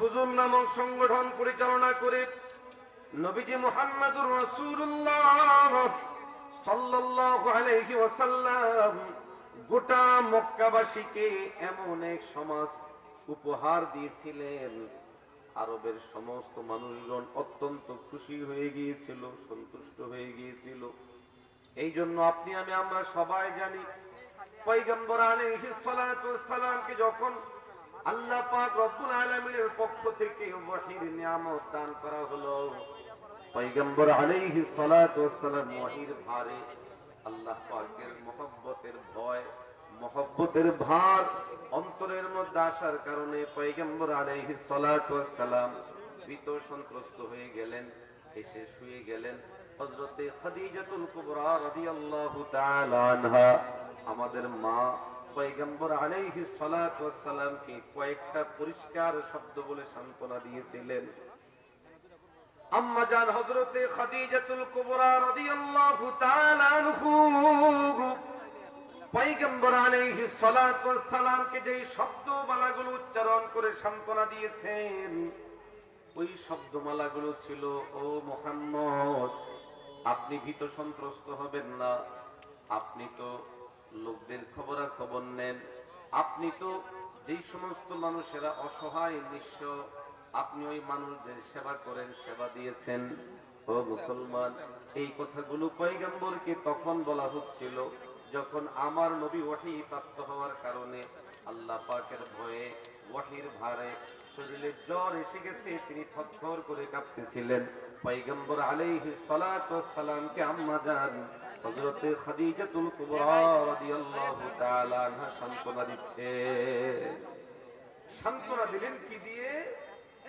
ফুজুল নামক সংগঠন পরিচালনা করে নবীজি মুহাম্মদুর রাসূলুল্লাহ সাল্লাল্লাহু আলাইহি ওয়াসাল্লাম গোটা মক্কাবাসীকে এমন এক সমাজ উপহার দিয়েছিলেন। আরবের সমস্ত মানুষগণ অত্যন্ত খুশি হয়ে গিয়েছিল, সন্তুষ্ট হয়ে গিয়েছিল। এই জন্য আপনি আমি আমরা সবাই জানি, পয়গম্বর আলাইহিস সালাতু সালামকে যখন আল্লাহ পাক রব্বুল আলামিনের পক্ষ থেকে ওহীর নিয়ামত দান করা হলো। পয়গম্বর আলাইহিস সালাতু সালাম ওহীর ভারে আল্লাহ পাকের মহব্বতের ভয়, মহব্বতের ভার অন্তরের মধ্যে আসার কারণে পয়গম্বর আলাইহিস সালাতু সালাম ভীত সন্ত্রস্ত হয়ে গেলেন, এসে শুয়ে গেলেন। হযরতে খাদিজাতুল কুবরা রাদিয়াল্লাহু তাআলা আনহা, আমাদের মা পয়গম্বর আলাইহিস সালাতু সালামকে কয়েকটা পরিষ্কার শব্দ বলে সান্ত্বনা দিয়েছিলেন। আম্মা জান হযরতে খাদিজাতুল কুবরা রাদিয়াল্লাহু তাআলা আনহু। পয়গম্বর আলাইহিস সালাতু সালামকে যেই শব্দমালাগুলো উচ্চারণ করে সান্ত্বনা দিয়েছেন, ওই শব্দমালাগুলো ছিল, ও মোহাম্মদ, আপনি ভীত সন্ত্রস্ত হবেন না। আপনি তো লোকদের খবরা খবর নেন। আপনি তো যেই সমস্ত মানুষেরা অসহায়, নিঃস্ব, আপনি ওই মানুষদের সেবা করেন, সেবা দিয়েছেন। ও মুসলমান, এই কথাগুলো পয়গম্বরকে তখন বলা হচ্ছিল যখন আমার নবী ওয়াহি প্রাপ্ত হওয়ার কারণে আল্লাহ পাকের ভয়ে, ওয়াহির ভারে শরীরে জ্বর এসে গেছে, তিনি থরথর করে কাঁপতেছিলেন। পয়গম্বর আলাইহিস সালাতু ওয়াস সালামকে, আম্মা জান হযরতে খাদিজাতুল কুবরা রাদিয়াল্লাহু তাআলা আনহা সান্তনা দিচ্ছে। সান্তনা দিলেন কি দিয়ে?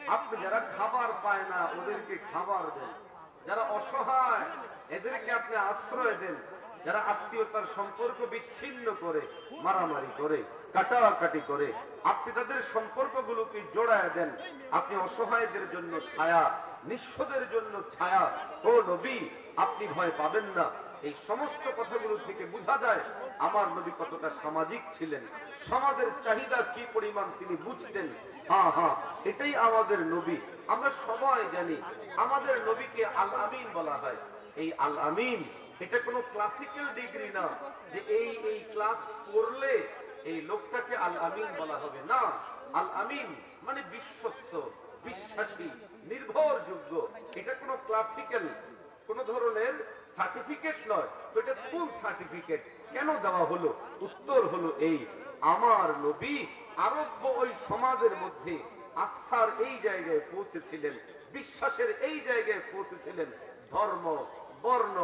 আপনি যারা খাবার পায় না, ওদেরকে খাবার দেন। যারা অসহায়, এদেরকে আপনি আশ্রয় দেন। যারা আত্মীয়তার সম্পর্ক বিচ্ছিন্ন করে, মারামারি করে। কাটাকাটি করে আপনি তাদের সম্পর্কগুলোকে জোড়ায় দেন। আপনি অসহায়দের জন্য ছায়া, নিঃস্বদের জন্য ছায়া। ও নবী, আপনি ভয় পাবেন না। এই সমস্ত কথাগুলো থেকে বোঝা যায় আমার নবী কতটা সামাজিক ছিলেন। সমাজের চাহিদা কি পরিমাণ তিনি বুঝতেন। হ্যাঁ হ্যাঁ এটাই আমাদের নবী। আমরা সবাই জানি আমাদের নবীকে আল আমিন বলা হয়। এই আল আমিন এটা কোনো ক্লাসিক্যাল ডিগ্রি না যে এই এই ক্লাস পড়লে এই লোকটাকে আল আমিন বলা হবে। না, আল আমিন মানে বিশ্বস্ত, বিশ্বাসী, নির্ভরযোগ্য। এটা কোনো ক্লাসিক্যাল কোন ধরনের সার্টিফিকেট নয়। তো এটা কোন সার্টিফিকেট কেন দেওয়া হলো? উত্তর হলো এই, আমার নবী আরব্য ওই সমাজের মধ্যে আস্থার এই জায়গায় পৌঁছেছিলেন, বিশ্বাসের এই জায়গায় পৌঁছেছিলেন। ধর্ম, বর্ণ,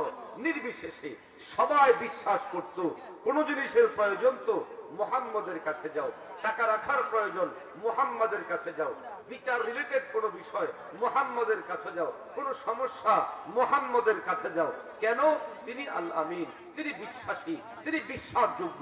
নির্বিশেষে সবাই বিশ্বাস করত। কোন জিনিসের প্রয়োজন তো মোহাম্মদের কাছে যাও। টাকা রাখার প্রয়োজন, মোহাম্মদের কাছে যাও। বিচার রিলেটেড কোন বিষয়, মোহাম্মদের কাছে যাও। কোন সমস্যা, মোহাম্মদের কাছে যাও। কেন? তিনি আল আমিন, তিনি বিশ্বাসী, তিনি বিশ্বাসযোগ্য,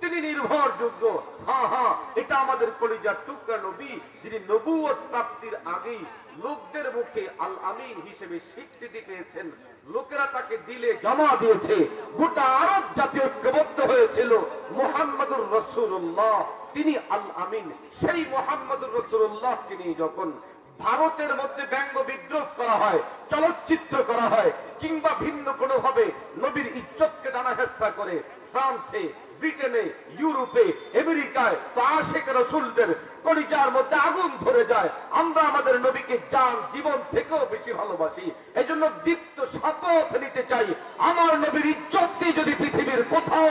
তিনি নির্ভরযোগ্য। হ্যাঁ হ্যাঁ এটা আমাদের কলিজার টুকরা নবী, যিনি নবুয়ত প্রাপ্তির আগেই লোকদের মুখে আল আমিন হিসেবে স্বীকৃতি পেয়েছেন। লোকেরা তাকে দিলে জমা দিয়েছে। গোটা আরব জাতি ঐক্যবদ্ধ হয়েছিল। মোহাম্মদুর রসুল্লাহ তিনি আল আমিন। সেই মোহাম্মদুর রসুল্লাহকে নিয়ে যখন ভারতের মধ্যে ব্যঙ্গ বিদ্রোহ করা হয়, চলচ্চিত্র করা হয়, কিংবা ভিন্ন কোনো ভাবে নবীর ইজ্জতকে ডানা হেস্তা করে ফ্রান্সে, ব্রিটেনে, ইউরোপে, আমেরিকায়, তো আশেখ রসুলদের কলিজার মধ্যে আগুন ধরে যায়। আমরা আমাদের নবীকে জান জীবন থেকেও বেশি ভালোবাসি এই জন্য দীপ্ত শপথ নিতে চাই। আমার নবীর ইজ্জত যদি পৃথিবীর কোথাও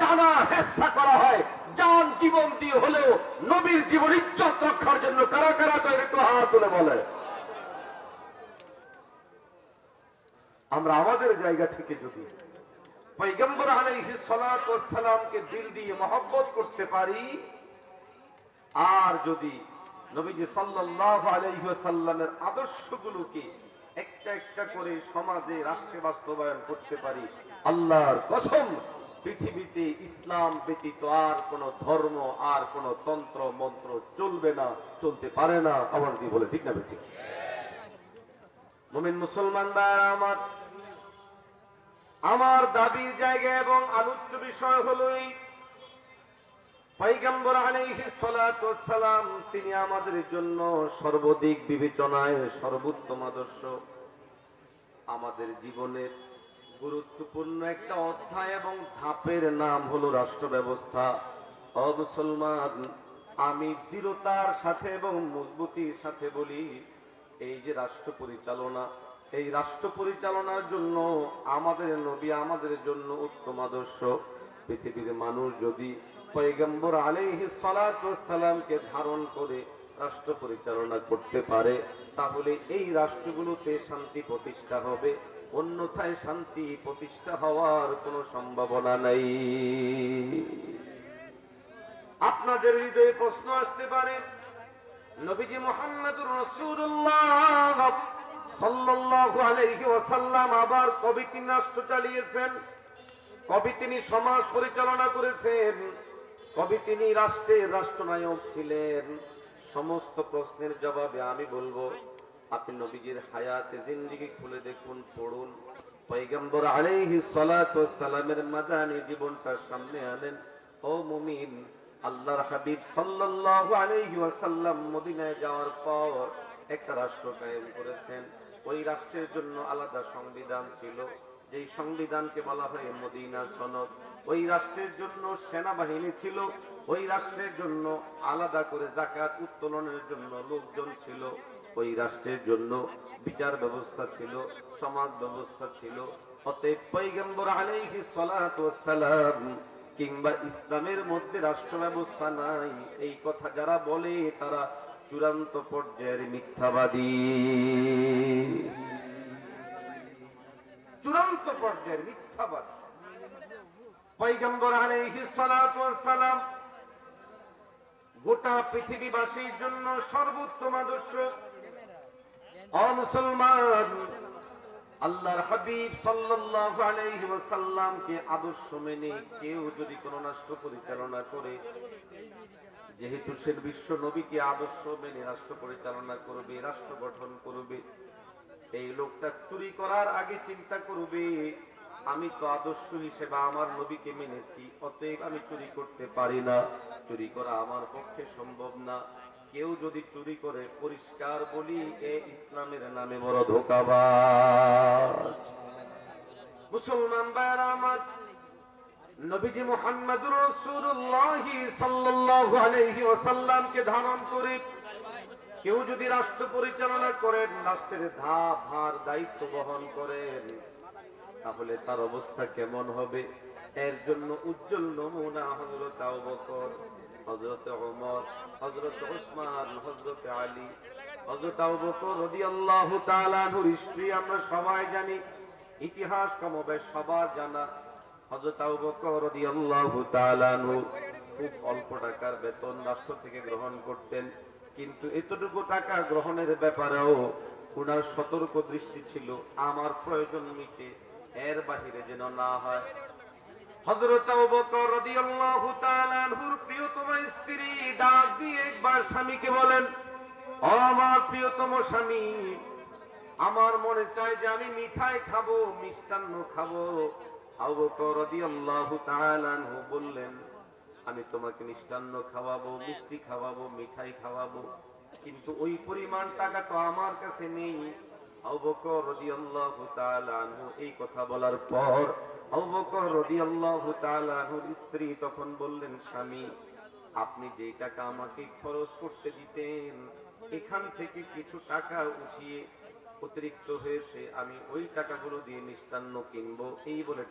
টানা হেস্তা করা হয় জান জীবন দিয়ে হলেও নবীর জীবন ইজ্জত রক্ষার জন্য কারা কারা তো একটু হাত তুলে বলে। আমরা আমাদের জায়গা থেকে যদি পৈগম্বর দিল দিয়ে মহব্বত করতে পারি, আর যদি নবীজি সাল্লাল্লাহু আলাইহি আদর্শগুলোকে একটা একটা করে সমাজে রাষ্ট্রে বাস্তবায়ন করতে পারি, আল্লাহর কসম পৃথিবীতে ইসলাম ব্যতীত আর কোন ধর্ম আর কোন তন্ত্র, মন্ত্র চলবে না, চলতে পারে না। আওয়াজ দিয়ে বলে, ঠিক না বেঠিক? মুমিন মুসলমান আমার আমার দাবির জায়গা এবং আলোচ্য বিষয় হলো এই। পয়গম্বর সালাম তিনি আমাদের জন্য সর্বদিক বিবেচনায় সর্বোত্তম আদর্শ। আমাদের জীবনের গুরুত্বপূর্ণ একটা অধ্যায় এবং ধাপের নাম হলো রাষ্ট্র ব্যবস্থা ও মুসলমান, আমি দৃঢ়তার সাথে এবং মজবুতির সাথে বলি, এই যে রাষ্ট্র পরিচালনা, এই রাষ্ট্র পরিচালনার জন্য আমাদের নবী আমাদের জন্য উত্তম আদর্শ। পৃথিবীর মানুষ যদি পয়গম্বর আলাইহিস সালাতু সালামকে ধারণ করে রাষ্ট্র পরিচালনা করতে পারে, তাহলে এই রাষ্ট্রগুলোতে শান্তি প্রতিষ্ঠা হবে। অন্যথায় শান্তি প্রতিষ্ঠা হওয়ার কোনো সম্ভাবনা নাই। আপনাদের হৃদয়ে প্রশ্ন আসতে পারে, নবীজি মোহাম্মদুর রাসূলুল্লাহ সাল্লাল্লাহু আবার কবে তিনি রাষ্ট্র চালিয়েছেন? কবে তিনি সমাজ পরিচালনা করেছেন? কবে তিনি রাষ্ট্রের রাষ্ট্রনায়ক ছিলেন? সমস্ত প্রশ্নের জবাবে আমি বলব আপনি নবীজির হায়াতে জিন্দিগি খুলে দেখুন, পড়ুন। পয়গম্বর আলাইহি সালামের মাদানী জীবনটা সামনে আনেন। ও মুমিন, আল্লাহর হাবিব সাল্লাল্লাহু আলাইহি ওয়াসাল্লাম মদিনায় যাওয়ার পর একটা রাষ্ট্র কায়েম করেছেন। ওই রাষ্ট্রের জন্য আলাদা সংবিধান ছিল, যেই সংবিধানকে বলা হয় মদিনা সনদ। ওই রাষ্ট্রের জন্য সেনাবাহিনী ছিল, ওই রাষ্ট্রের জন্য আলাদা করে জাকাত উত্তোলনের জন্য লোকজন ছিল। ওই রাষ্ট্রের জন্য বিচার ব্যবস্থা ছিল, সমাজ ব্যবস্থা ছিল। কিংবা ইসলামের মধ্যে রাষ্ট্র ব্যবস্থা নাই, এই কথা যারা বলে তারা চূড়ান্ত পর্যায়ের মিথ্যাবাদী। চূড়ান্ত পর্যায়ের মিথ্যাবাদী। গোটা পৃথিবীবাসীর জন্য সর্বোত্তম আদর্শ। অমুসলমান আল্লাহর হাবিব সাল্লাল্লাহু আলাইহি ওয়াসাল্লামকে আদর্শ মেনে কেউ যদি কোনো রাষ্ট্র পরিচালনা করে, যেহেতু সে বিশ্ব নবীকে আদর্শ মেনে রাষ্ট্র পরিচালনা করবে, রাষ্ট্র গঠন করবে, এই লোকটা চুরি করার আগে চিন্তা করবে, আমি তো আদর্শ হিসেবে আমার নবীকে মেনেছি, অতএব আমি চুরি করতে পারি না, চুরি করা আমার পক্ষে সম্ভব না। কেউ যদি চুরি করে, পরিষ্কার বলি, এ ইসলামের নামে বড় ধোকাবাজ। মুসলমান আমার নবীজি ধারণ করে, কেউ যদি রাষ্ট্র পরিচালনা করেন, রাষ্ট্রের ধাপ ভার দায়িত্ব বহন করেন, তাহলে তার অবস্থা কেমন হবে? এর জন্য উজ্জ্বল নমুনা হজরত আবু বকর হজরত ওমর হজরত ওসমান হজরত আলী হজরত আবু বকর রাদিয়াল্লাহু তাআলা হিস্ট্রি আমরা সবাই জানি। ইতিহাস কমবে সবার জানা। আবু বকর রাদিয়াল্লাহু তাআলা খুব অল্প টাকার বেতন রাষ্ট্র থেকে গ্রহণ করতেন। কিন্তু এতটুকু টাকা গ্রহণের ব্যাপারেও ওনার সতর্ক দৃষ্টি ছিল, আমার প্রয়োজন মিটে, এর বাহিরে যেন না হয়। হযরত আবু বকর রাদিয়াল্লাহু তাআলা আনহুর প্রিয়তম স্ত্রী ডাক দিয়ে একবার স্বামীকে বলেন, ও আমার প্রিয়তম স্বামী, আমার মনে চায় যে আমি মিঠাই খাব, মিষ্টান্ন খাব। আবু বকর রাদিয়াল্লাহু তাআলা আনহু বললেন, আমি তোমাকে মিষ্টান্ন খাওয়াবো, মিষ্টি খাওয়াবো, মিঠাই খাওয়াবো, কিন্তু ওই পরিমাণ টাকা তো আমার কাছে নেই। এই কথা বলার পর স্ত্রী তখন বললেন, স্বামী, আপনি যে টাকা আমাকে খরচ করতে দিতেন, এখান থেকে কিছু টাকা উঠিয়ে অতিরিক্ত হয়েছে, আমি ওই টাকাগুলো দিয়ে মিষ্টান্ন কিনবো। এই বলে